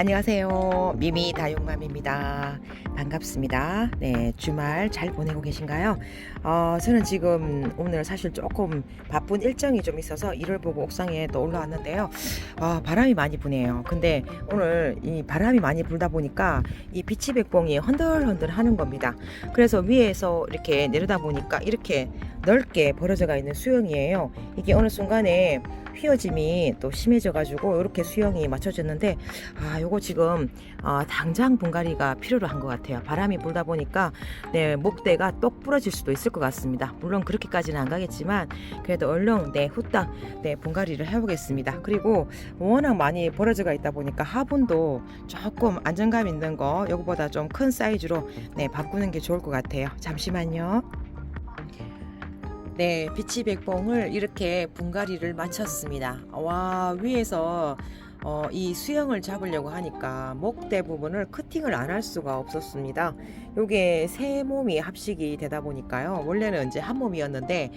안녕하세요. 미미 다육맘입니다. 반갑습니다. 네, 주말 잘 보내고 계신가요? 어, 저는 지금 오늘 사실 조금 바쁜 일정이 좀 있어서 일을 보고 옥상에 또 올라왔는데요. 아, 바람이 많이 부네요. 근데 오늘 이 바람이 많이 불다 보니까 이 비치백봉이 흔들흔들 하는 겁니다. 그래서 위에서 이렇게 내려다 보니까 이렇게 넓게 벌어져가 있는 수영이에요. 이게 어느 순간에 휘어짐이 또 심해져 가지고 이렇게 수영이 맞춰졌는데 아 요거 지금 어, 당장 분갈이가 필요로 한 것 같아요. 바람이 불다 보니까 네 목대가 똑 부러질 수도 있을 것 같습니다. 물론 그렇게까지는 안 가겠지만 그래도 얼른 네 후딱 네 분갈이를 해보겠습니다. 그리고 워낙 많이 벌어져가 있다 보니까 화분도 조금 안정감 있는 거 요거보다 좀 큰 사이즈로 네 바꾸는 게 좋을 것 같아요. 잠시만요 네, 비치 백봉을 이렇게 분갈이를 마쳤습니다. 와, 위에서 어, 이 수영을 잡으려고 하니까 목대 부분을 커팅을 안 할 수가 없었습니다. 요게 세 몸이 합식이 되다 보니까요. 원래는 이제 한 몸이었는데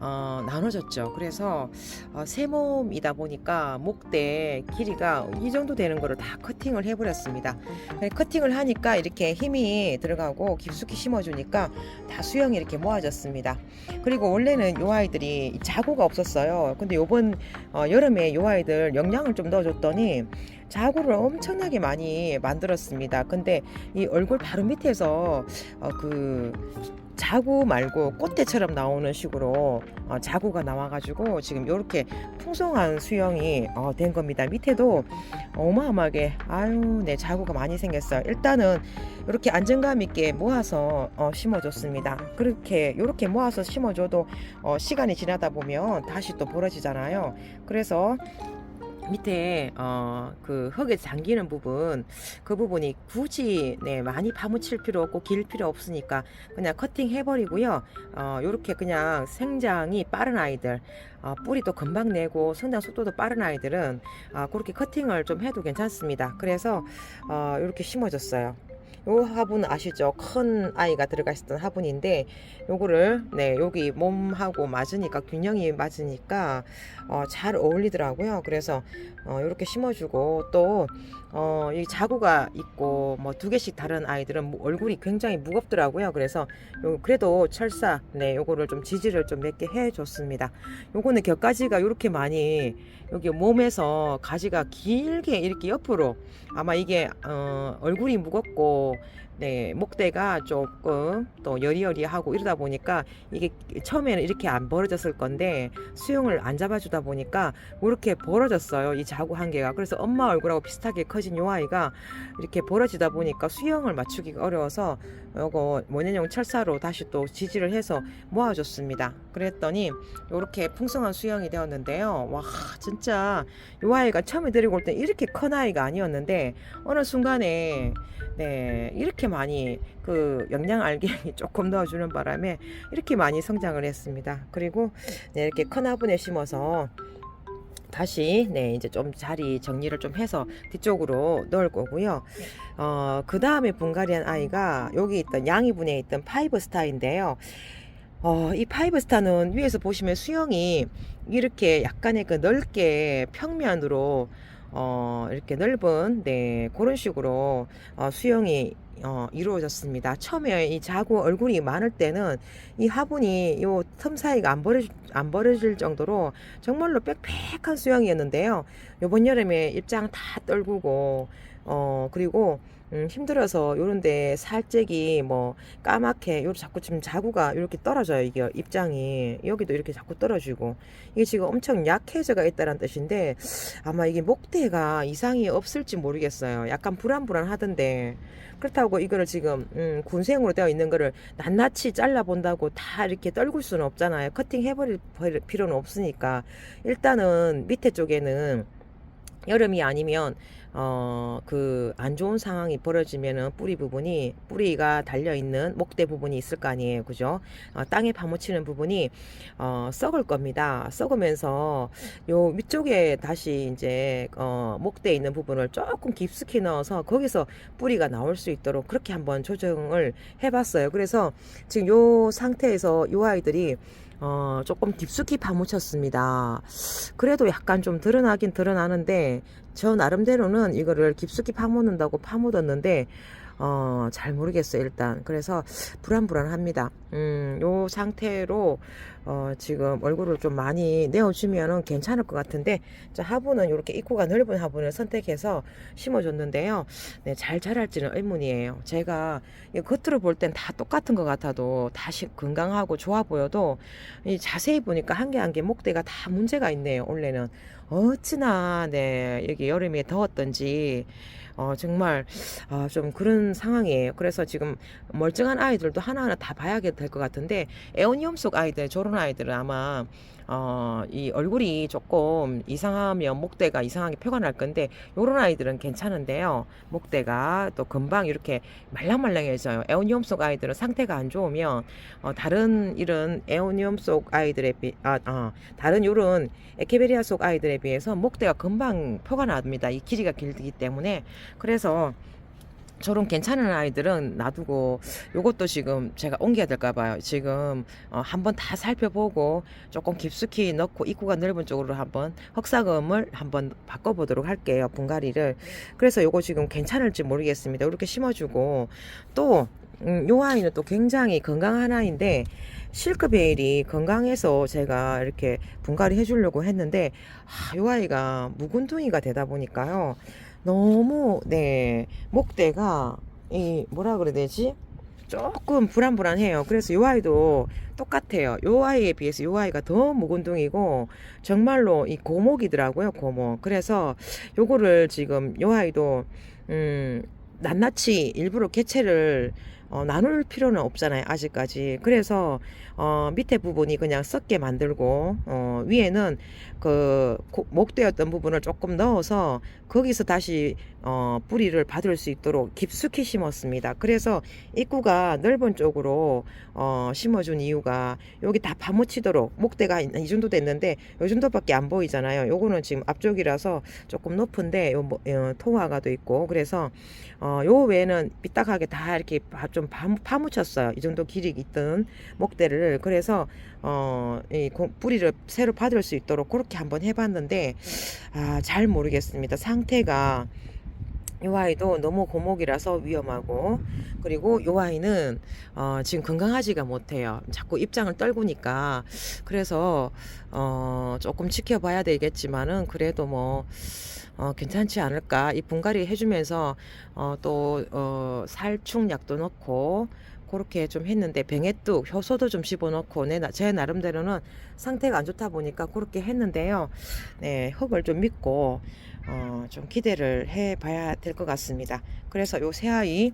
어, 나눠졌죠. 그래서 어, 세 몸이다 보니까 목대 길이가 이 정도 되는 거를 다 커팅을 해버렸습니다. 네, 커팅을 하니까 이렇게 힘이 들어가고 깊숙이 심어주니까 다 수영이 이렇게 모아졌습니다. 그리고 원래는 요 아이들이 자구가 없었어요. 근데 요번 어, 여름에 요 아이들 영양을 좀 넣어줬더니 자구를 엄청나게 많이 만들었습니다. 근데 이 얼굴 바로 밑에서 어, 그 자구 말고 꽃대처럼 나오는 식으로 어, 자구가 나와가지고 지금 이렇게 풍성한 수영이 어, 된 겁니다. 밑에도 어마어마하게 아유 네 자구가 많이 생겼어요. 일단은 이렇게 안정감 있게 모아서 어, 심어줬습니다. 그렇게 이렇게 모아서 심어줘도 어, 시간이 지나다 보면 다시 또 벌어지잖아요. 그래서 밑에 어, 그 흙에 잠기는 부분 그 부분이 굳이 네, 많이 파묻힐 필요 없고 길 필요 없으니까 그냥 커팅 해버리고요. 어, 요렇게 그냥 생장이 빠른 아이들 어, 뿌리도 금방 내고 성장 속도도 빠른 아이들은 어, 그렇게 커팅을 좀 해도 괜찮습니다. 그래서 어, 이렇게 심어줬어요 요 화분 아시죠? 큰 아이가 들어가 있었던 화분인데 요거를 네 여기 몸하고 맞으니까 균형이 맞으니까 어, 잘 어울리더라고요. 그래서 어, 이렇게 심어주고 또 어, 이 자구가 있고 뭐 두 개씩 다른 아이들은 뭐 얼굴이 굉장히 무겁더라고요. 그래서 요, 그래도 철사 네 요거를 좀 지지를 좀 몇 개 해줬습니다. 요거는 곁가지가 이렇게 많이 여기 몸에서 가지가 길게 이렇게 옆으로 아마 이게 어, 얼굴이 무겁고 네 목대가 조금 또 여리여리하고 이러다 보니까 이게 처음에는 이렇게 안 벌어졌을 건데 수영을 안 잡아주다 보니까 뭐 이렇게 벌어졌어요 이 자구 한 개가. 그래서 엄마 얼굴하고 비슷하게 커진 요 아이가 이렇게 벌어지다 보니까 수영을 맞추기가 어려워서 요거 원년용 철사로 다시 또 지지를 해서 모아줬습니다. 그랬더니 이렇게 풍성한 수영이 되었는데요. 와 진짜 요 아이가 처음에 데리고 올 때 이렇게 큰 아이가 아니었는데 어느 순간에 네 이렇게 많이 그 영양 알갱이 조금 넣어주는 바람에 이렇게 많이 성장을 했습니다. 그리고 네, 이렇게 큰 화분에 심어서 다시 네 이제 좀 자리 정리를 좀 해서 뒤쪽으로 넣을 거고요. 어그 다음에 분갈이한 아이가 여기 있던 양이분에 있던 파이브 스타인데요. 어, 이 파이브 스타는 위에서 보시면 수영이 이렇게 약간의 그 넓게 평면으로 어, 이렇게 넓은 네 그런 식으로 어, 수영이 어, 이루어졌습니다. 처음에 이 자구 얼굴이 많을 때는 이 화분이 요 틈 사이가 안 벌어질, 안 벌어질 정도로 정말로 빽빽한 수영이었는데요. 요번 여름에 입장 다 떨구고 어 그리고 음, 힘들어서 요런데 살짝이 뭐 까맣게 요 자꾸 지금 자구가 이렇게 떨어져요 이게 입장이. 여기도 이렇게 자꾸 떨어지고. 이게 지금 엄청 약해져가 있다는 뜻인데 아마 이게 목대가 이상이 없을지 모르겠어요. 약간 불안불안 하던데. 그렇다고 이거를 지금 음, 군생으로 되어 있는 거를 낱낱이 잘라 본다고 다 이렇게 떨굴 수는 없잖아요. 커팅 해버릴 필요는 없으니까. 일단은 밑에 쪽에는 여름이 아니면 어 그 안 좋은 상황이 벌어지면은 뿌리 부분이 뿌리가 달려 있는 목대 부분이 있을 거 아니에요. 그죠? 어, 땅에 파묻히는 부분이 어 썩을 겁니다. 썩으면서 요 위쪽에 다시 이제 어 목대 있는 부분을 조금 깊숙이 넣어서 거기서 뿌리가 나올 수 있도록 그렇게 한번 조정을 해 봤어요. 그래서 지금 요 상태에서 요 아이들이 어, 조금 깊숙이 파묻혔습니다. 그래도 약간 좀 드러나긴 드러나는데 저 나름대로는 이거를 깊숙이 파묻는다고 파묻었는데 어, 잘 모르겠어요, 일단. 그래서 불안불안합니다. 음, 요 상태로 어, 지금 얼굴을 좀 많이 내어주면은 괜찮을 것 같은데 자, 화분은 이렇게 입구가 넓은 화분을 선택해서 심어줬는데요. 네, 잘 자랄지는 의문이에요. 제가 이 겉으로 볼 땐 다 똑같은 것 같아도 다시 건강하고 좋아 보여도 이 자세히 보니까 한 개 한 개 목대가 다 문제가 있네요. 원래는 어찌나 네 여기 여름에 더웠던지 어 정말 아, 좀 그런 상황이에요. 그래서 지금 멀쩡한 아이들도 하나하나 다 봐야 될 것 같은데 에어니움 속 아이들 저런 아이들은 아마 어, 이 얼굴이 조금 이상하면 목대가 이상하게 표가 날 건데 요런 아이들은 괜찮은데요. 목대가 또 금방 이렇게 말랑말랑해져요. 에오니움 속 아이들은 상태가 안 좋으면 어, 다른 이런 에오니움 속 아이들에 비 아, 아 다른 요런 에케베리아 속 아이들에 비해서 목대가 금방 표가 납니다. 이 길이가 길기 때문에 그래서 저런 괜찮은 아이들은 놔두고 요것도 지금 제가 옮겨야 될까 봐요. 지금 어, 한번 다 살펴보고 조금 깊숙이 넣고 입구가 넓은 쪽으로 한번 흑사금을 한번 바꿔보도록 할게요. 분갈이를. 그래서 요거 지금 괜찮을지 모르겠습니다. 이렇게 심어주고 또 음, 요 아이는 또 굉장히 건강한 아이인데 실크 베일이 건강해서 제가 이렇게 분갈이 해주려고 했는데 아, 요 아이가 묵은둥이가 되다 보니까요. 너무 네 목대가 이 뭐라 그래야 되지? 조금 불안불안해요. 그래서 요 아이도 똑같아요. 요 아이에 비해서 요 아이가 더 묵은둥이고 정말로 이 고목이더라고요. 고목. 그래서 요거를 지금 요 아이도 음 낱낱이 일부러 개체를 어, 나눌 필요는 없잖아요 아직까지 그래서 어, 밑에 부분이 그냥 썩게 만들고 어, 위에는 그 고- 목되었던 부분을 조금 넣어서 거기서 다시 어, 뿌리를 받을 수 있도록 깊숙이 심었습니다 그래서 입구가 넓은 쪽으로 어, 심어준 이유가 여기 다 파묻히도록 목대가 이 정도 됐는데 이 정도밖에 안 보이잖아요 요거는 지금 앞쪽이라서 조금 높은데 요 뭐- 어, 통화가 돼 있고 그래서 어, 요 외에는 삐딱하게 다 이렇게 파- 좀 파- 파묻혔어요. 이 정도 길이 있던 목대를. 그래서, 어, 이 고- 뿌리를 새로 받을 수 있도록 그렇게 한번 해봤는데, 아, 잘 모르겠습니다. 상태가, 이 아이도 너무 고목이라서 위험하고 그리고 이 아이는 어, 지금 건강하지가 못해요. 자꾸 입장을 떨구니까 그래서 어, 조금 지켜봐야 되겠지만은 그래도 뭐 어, 괜찮지 않을까 이 분갈이 해주면서 어, 또 어, 살충약도 넣고 그렇게 좀 했는데 병해뚝 효소도 좀 집어넣고 내, 나- 제 나름대로는 상태가 안 좋다 보니까 그렇게 했는데요. 네, 흙을 좀 믿고 어, 좀 기대를 해봐야 될 것 같습니다. 그래서 요 새아이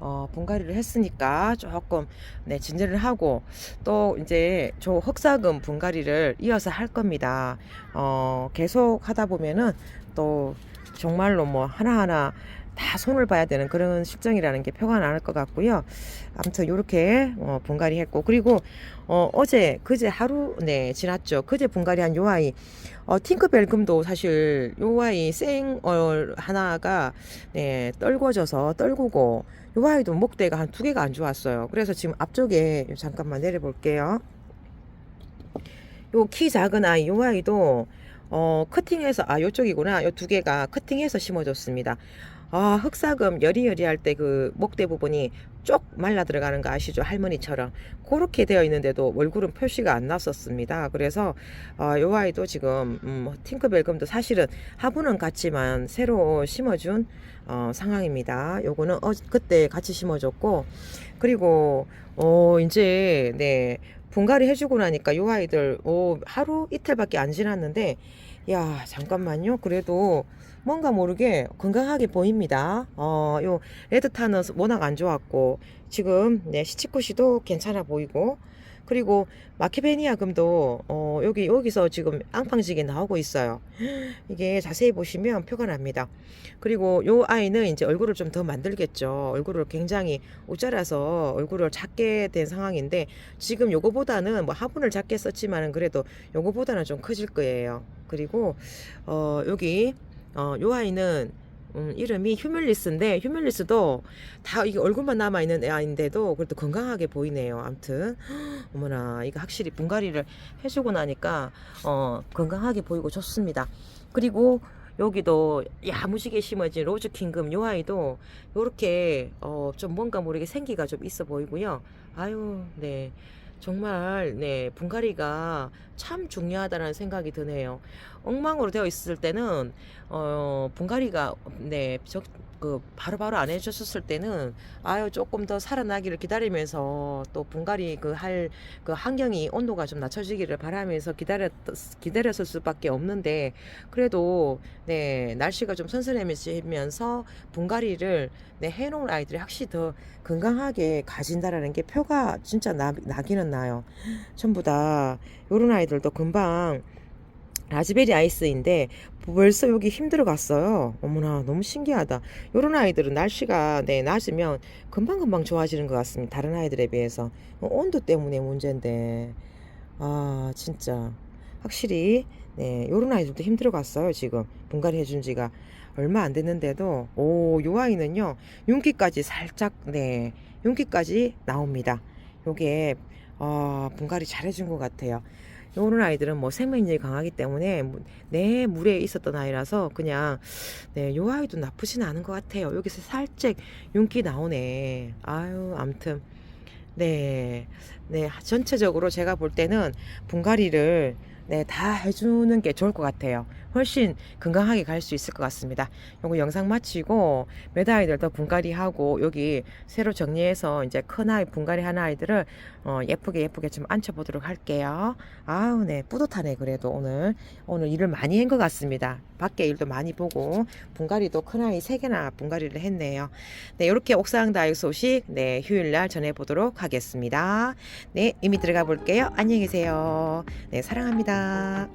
어, 분갈이를 했으니까 조금 네, 진제를 하고 또 이제 저 흑사금 분갈이를 이어서 할 겁니다. 어, 계속 하다 보면은 또 정말로 뭐 하나하나 다 손을 봐야 되는 그런 실정이라는 게 표가 나올 것 같고요. 아무튼 이렇게 어, 분갈이 했고 그리고 어, 어제 그제 하루 네 지났죠. 그제 분갈이한 요 아이 어, 팅크벨금도 사실 요 아이 생 얼 하나가 네 떨궈져서 떨구고 요 아이도 목대가 한 두 개가 안 좋았어요. 그래서 지금 앞쪽에 잠깐만 내려볼게요. 요 키 작은 아이 요 아이도 어 커팅해서 아 요쪽이구나 요 두 개가 커팅해서 심어줬습니다. 아 흑사금 여리여리할 때 그 목대 부분이 쪽 말라 들어가는 거 아시죠 할머니처럼 그렇게 되어 있는데도 얼굴은 표시가 안 났었습니다. 그래서 어, 요 아이도 지금 음, 팅크벨금도 사실은 화분은 같지만 새로 심어준 어, 상황입니다. 요거는 어, 그때 같이 심어줬고 그리고 어 이제 네 분갈이 해주고 나니까 요 아이들 오 하루 이틀밖에 안 지났는데 야 잠깐만요. 그래도 뭔가 모르게 건강하게 보입니다. 어요 레드타는 워낙 안 좋았고 지금 네 시치쿠시도 괜찮아 보이고 그리고 마케베니아 금도 어 여기 여기서 지금 앙팡지게 나오고 있어요. 이게 자세히 보시면 표가 납니다. 그리고 요 아이는 이제 얼굴을 좀 더 만들겠죠. 얼굴을 굉장히 옷자라서 얼굴을 작게 된 상황인데 지금 요거보다는 뭐 화분을 작게 썼지만은 그래도 요거보다는 좀 커질 거예요. 그리고 어 여기 어 요 아이는 음, 이름이 휴밀리스인데 휴밀리스도 다 이게 얼굴만 남아 있는 애인데도 그래도 건강하게 보이네요. 아무튼 어머나 이거 확실히 분갈이를 해주고 나니까 어, 건강하게 보이고 좋습니다. 그리고 여기도 야무지게 심어진 로즈 킹금 요 아이도 요렇게 어, 좀 뭔가 모르게 생기가 좀 있어 보이고요. 아유 네 정말 네 분갈이가 참 중요하다는 생각이 드네요. 엉망으로 되어 있을 때는 어 분갈이가 네저그 바로바로 안 해줬을 때는 아유 조금 더 살아나기를 기다리면서 또 분갈이 그할그 환경이 온도가 좀 낮춰지기를 바라면서 기다렸 기다렸을 수밖에 없는데 그래도 네 날씨가 좀 선선해지면서 분갈이를 네 해놓은 아이들이 확실히 더 건강하게 가진다라는 게 표가 진짜 나, 나기는 나요. 전부 다 요런 아이들도 금방 라즈베리 아이스인데 벌써 여기 힘들어 갔어요. 어머나 너무 신기하다. 요런 아이들은 날씨가 네 낮으면 금방 금방 좋아지는 것 같습니다. 다른 아이들에 비해서 어, 온도 때문에 문제인데 아 진짜 확실히 네 요런 아이들도 힘들어 갔어요. 지금 분갈이 해준 지가 얼마 안 됐는데도 오 요 아이는요 윤기까지 살짝 네 윤기까지 나옵니다. 요게 어, 분갈이 잘해준 것 같아요. 요런 아이들은 뭐 생명력이 강하기 때문에 무- 내 물에 있었던 아이라서 그냥 네, 요 아이도 나쁘진 않은 것 같아요. 여기서 살짝 윤기 나오네. 아유, 암튼 네, 네 전체적으로 제가 볼 때는 분갈이를 네, 다 해주는 게 좋을 것 같아요. 훨씬 건강하게 갈 수 있을 것 같습니다. 요거 영상 마치고 몇 아이들도 분갈이 하고 여기 새로 정리해서 이제 큰 아이 분갈이 하는 아이들을 어, 예쁘게 예쁘게 좀 앉혀보도록 할게요. 아우 네 뿌듯하네 그래도 오늘 오늘 일을 많이 한 것 같습니다. 밖에 일도 많이 보고 분갈이도 큰 아이 세 개나 분갈이를 했네요. 네 이렇게 옥상 다육 소식 네 휴일날 전해보도록 하겠습니다. 네 이미 들어가 볼게요. 안녕히 계세요. 네 사랑합니다. Kak.